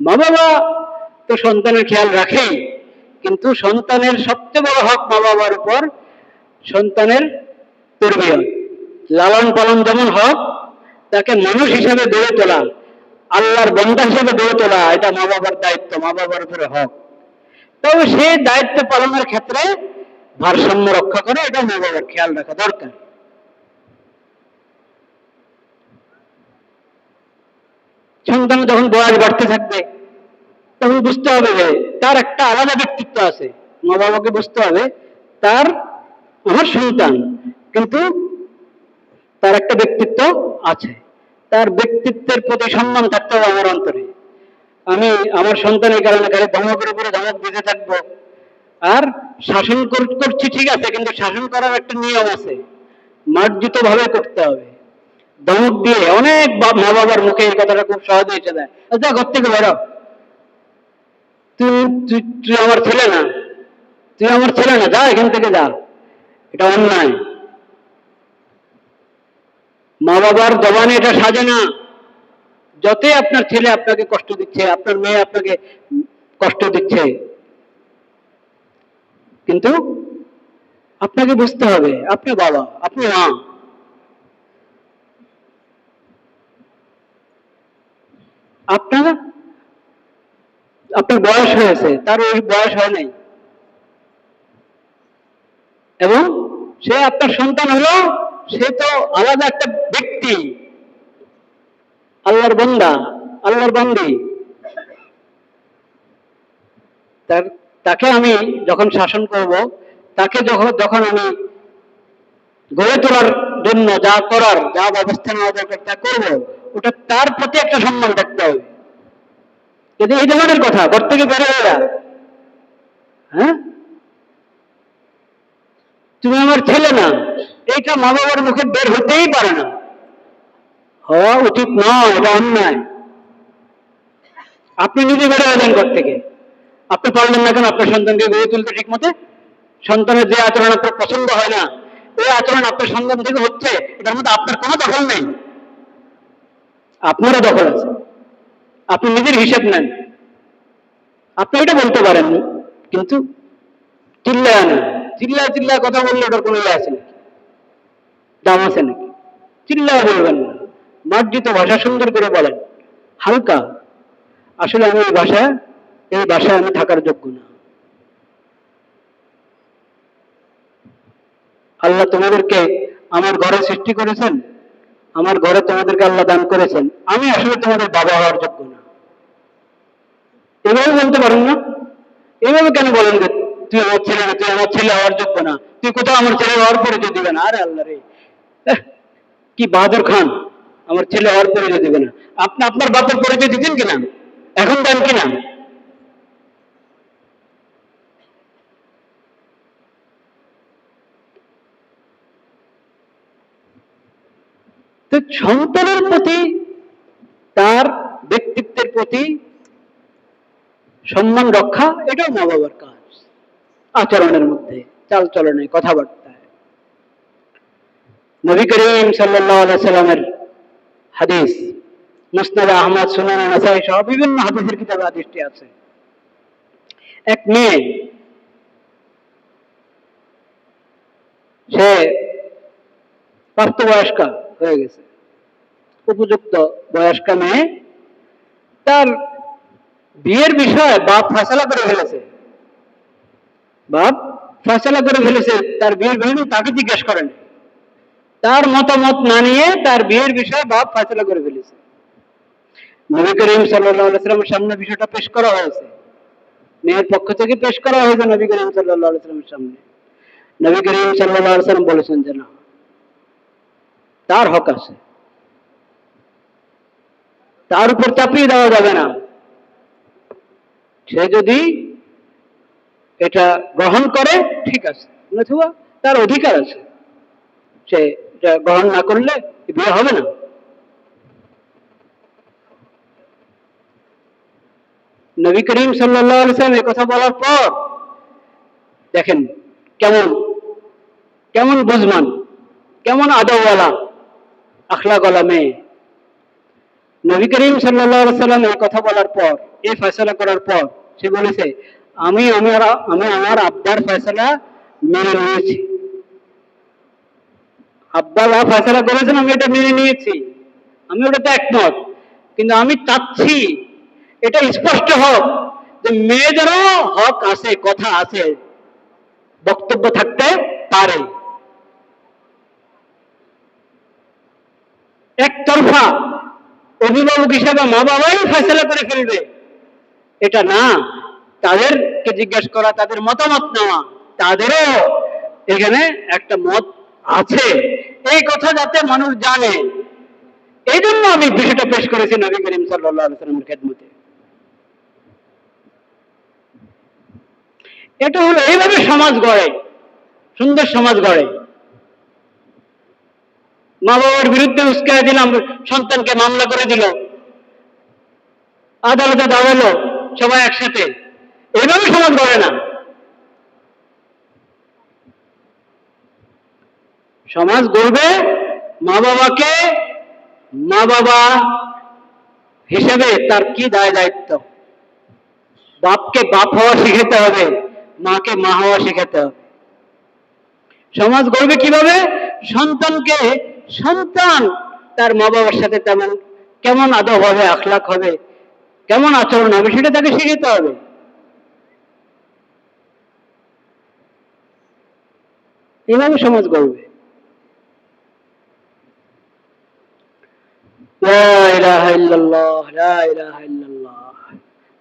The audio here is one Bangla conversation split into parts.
মা বাবা তো সন্তানের খেয়াল রাখেই কিন্তু সন্তানের সবচেয়ে বড় হক মা বাবার উপর সন্তানের তরবিয়ত লালন পালন যেমন হক, তাকে মানুষ হিসেবে গড়ে তোলা, আল্লাহর বন্ধা হিসেবে গড়ে তোলা, এটা মা বাবার দায়িত্ব মা বাবার উপরে হক। তবে সেই দায়িত্ব পালনের ক্ষেত্রে ভারসাম্য রক্ষা করে, এটা মা বাবার খেয়াল রাখা দরকার। সন্তান যখন বয়স বাড়তে থাকবে, তখন বুঝতে হবে যে তার একটা আলাদা ব্যক্তিত্ব আছে। মা বাবাকে বুঝতে হবে তার আমার সন্তান, কিন্তু তার একটা ব্যক্তিত্ব আছে। তার ব্যক্তিত্বের প্রতি সম্মান থাকতে হবে আমার অন্তরে। আমি আমার সন্তানের কারণে খালি ধমকের উপরে ধমক দিতে থাকব। আর শাসন কর- করছি ঠিক আছে, কিন্তু শাসন করার একটা নিয়ম আছে। মার্জিত ভাবে করতে হবে। ধমক দিয়ে অনেক মা বাবার মুখে এই কথাটা খুব সহজে এসে দেয় "আচ্ছা, যা ঘর থেকে বেরো। তুই তুই তুই আমার ছেলে না। তুই আমার ছেলে না যা এখান থেকে যা। এটা অন্যায়। মা বাবার জবানে এটা সাজে না। যতই আপনার ছেলে আপনাকে কষ্ট দিচ্ছে আপনার মেয়ে আপনাকে কষ্ট দিচ্ছে কিন্তু আপনাকে বুঝতে হবে আপনি বাবা আপনি মা। আপনার? আপনার বয়স হয়েছে, তার ওই বয়স হয় নাই। এবং সে আপনার সন্তান হলো, সে তো আলাদা একটা ব্যক্তি। আল্লাহর বন্দা, আল্লাহর বান্দি। তার, তাকে আমি যখন শাসন করব, তাকে যখন যখন আমি গড়ে তোলার জন্য যা করার, যা ব্যবস্থা নেওয়া দরকার, তা করব ওটা তার প্রতি একটা সম্মান থাকতে হবে। যদি এই ধরনের কথা, ঘর থেকে বেরো হয়ে। হ্যাঁ? তুমি আমার ছেলে না, এইটা মা বাবার মুখে বের হতেই পারে না। হওয়া উচিত নয়, এটা অন্যায়। আপনি নিজে বেড়ে গেলেন ঘর থেকে। আপনি পারলেন না কেন আপনার সন্তানকে গড়ে তুলতে ঠিক মতে সন্তানের যে আচরণ আপনার পছন্দ হয় না, এই আচরণ আপনার সন্তান থেকে হচ্ছে, এটার মধ্যে আপনার কোনো দখল নেই। আপনারও দখল আছে। আপনি নিজের হিসেব নেন। আপনি এটা বলতে পারেন কিন্তু চিল্লায় না চিল্লা চিল্লা কথা বললে ওটার কোনো ইয়ে আছে দাম আছে নাকি? চিল্লায় বলবেন না। মার্জিত ভাষা সুন্দর করে বলেন, হালকা। আসলে আমি এই ভাষা, এই ভাষায় আমি থাকার যোগ্য না। আল্লাহ তোমাদেরকে আমার ঘরে সৃষ্টি করেছেন। আমার ঘরে তোমাদেরকে আল্লাহ দান করেছেন। আমি আসলে তোমাদের বাবা হওয়ার যোগ্য না। এভাবে বলতে পারেন না? এভাবে কেন বলেন যে তুই আমার ছেলে না, তুই আমার ছেলে হওয়ার যোগ্য না? তুই কোথাও আমার ছেলে হওয়ার পরিচয় দিবে না? আরে আল্লাহ রে। কি বাহাদুর খান। আমার ছেলে হওয়ার পরিচয় দিবে না। আপনি আপনার বাপের পরিচয় দিতেন কিনা? এখন দেন কিনা? তো সন্তানের প্রতি, তার ব্যক্তিত্বের প্রতি সম্মান রক্ষা, এটাও মা বাবার কাজ। আচরণের মধ্যে চাল চলনে কথাবার্তায়। নবী করিম সাল্লামের হাদিস, মুসনাদ আহমদ, সুনান সহ বিভিন্ন হাদিসের কিতাবে হাদিসটি আছে। এক মেয়ে, সে প্রাপ্তবয়স্কা হয়ে গেছে। উপযুক্ত বয়স্কা মেয়ে তার বিয়ের বিষয়ে বাপ ফয়সালা করে ফেলেছে। বাপ ফয়সালা করে ফেলেছে, তার বিয়ের বিষয়ে তাকে জিজ্ঞেস করেন। তার মতামত না নিয়ে তার বিয়ের বিষয়ে বাপ ফয়সালা করে ফেলেছে। নবী করিম সাল্লামের সামনে বিষয়টা পেশ করা হয়েছে। মেয়ের পক্ষ থেকে পেশ করা হয়েছে নবী করিম সাল্লামের সামনে। নবী করিম সাল্লাম বলেছেন যে না তার হক আছে। তার উপর চাপিয়ে দেওয়া যাবে না। সে যদি এটা গ্রহণ করে, ঠিক আছে। নতুবা তার অধিকার আছে। সে এটা গ্রহণ না করলে বিয়ে হবে না। নবী করিম সাল্লাম কথা বলার পর দেখেন কেমন কেমন বুঝমান, কেমন আদওয়ালা। আখলা মেয়ে নবী করিম সাল্লাল্লাহু সাল্লাম এই কথা বলার পর, এই ফয়সলা করার পর, সে বলেছে, আমি আমার আমি আমার আব্বার ফয়সলা মেনে নিয়েছি। আব্বা যা ফয়সলা করেছেন, আমি এটা মেনে নিয়েছি। আমি ওটাতে একমত। কিন্তু আমি চাচ্ছি, এটা স্পষ্ট হোক যে মেয়েদেরও হক আছে, কথা আছে, বক্তব্য থাকতে পারে। একতরফা অভিভাবক হিসাবে মা বাবাই ফেসলা করে ফেলবে। এটা না। তাদেরকে জিজ্ঞেস করা, তাদের মতামত নেওয়া, তাদেরও এখানে একটা মত আছে। এই কথা যাতে মানুষ জানে। এই জন্য আমি বিষয়টা পেশ করেছি নবী করিম সাল্লামের খেদমতে। এটা হলো, এইভাবে সমাজ গড়ে, সুন্দর সমাজ গড়ে। মা বাবার বিরুদ্ধে উস্কায় দিলাম সন্তানকে মামলা করে দিল। আদালতে দাঁড়াল সবাই একসাথে। এইভাবে সমাজ গড়ে না। সমাজ গড়বে মা বাবাকে মা বাবা হিসেবে তার কি দায় দায়িত্ব? বাপকে বাপ হওয়া শিখাতে হবে, মাকে মা হওয়া শেখাতে হবে। সমাজ গড়বে কীভাবে? সন্তানকে সন্তান তার মা বাবার সাথে তেমন কেমন আদব হবে আখলাক হবে, কেমন আচরণ হবে সেটা তাকে শিখাতে হবে। এভাবে সমাজ গড়বে।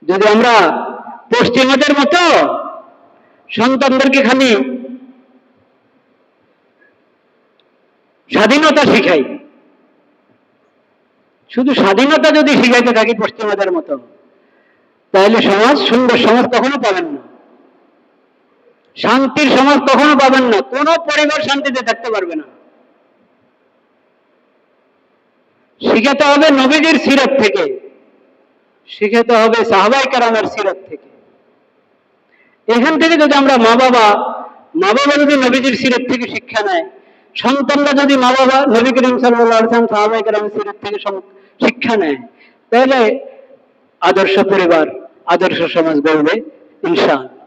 যদি আমরা পশ্চিমাদের মতো সন্তানদেরকে খালি স্বাধীনতা শিখাই। শুধু স্বাধীনতা যদি শিখাইতে থাকি পশ্চিমাদের মতো, তাহলে সমাজ সুন্দর সমাজ কখনো পাবেন না। শান্তির সমাজ কখনো পাবেন না। কোনো পরিবার শান্তিতে থাকতে পারবে না। শিখাতে হবে নবীজির সিরত থেকে। শিখাতে হবে সাহবাই কারামের সিরত থেকে। এখান থেকে যদি আমরা মা বাবা মা বাবা যদি নবীজির সিরত থেকে শিক্ষা নেয় সন্তানরা যদি মা বাবা নবী করিম সাল্লাম সাহাবাই থেকে শিক্ষা নেয়, তাহলে আদর্শ পরিবার, আদর্শ সমাজ গড়বে, ইনশাআল্লাহ।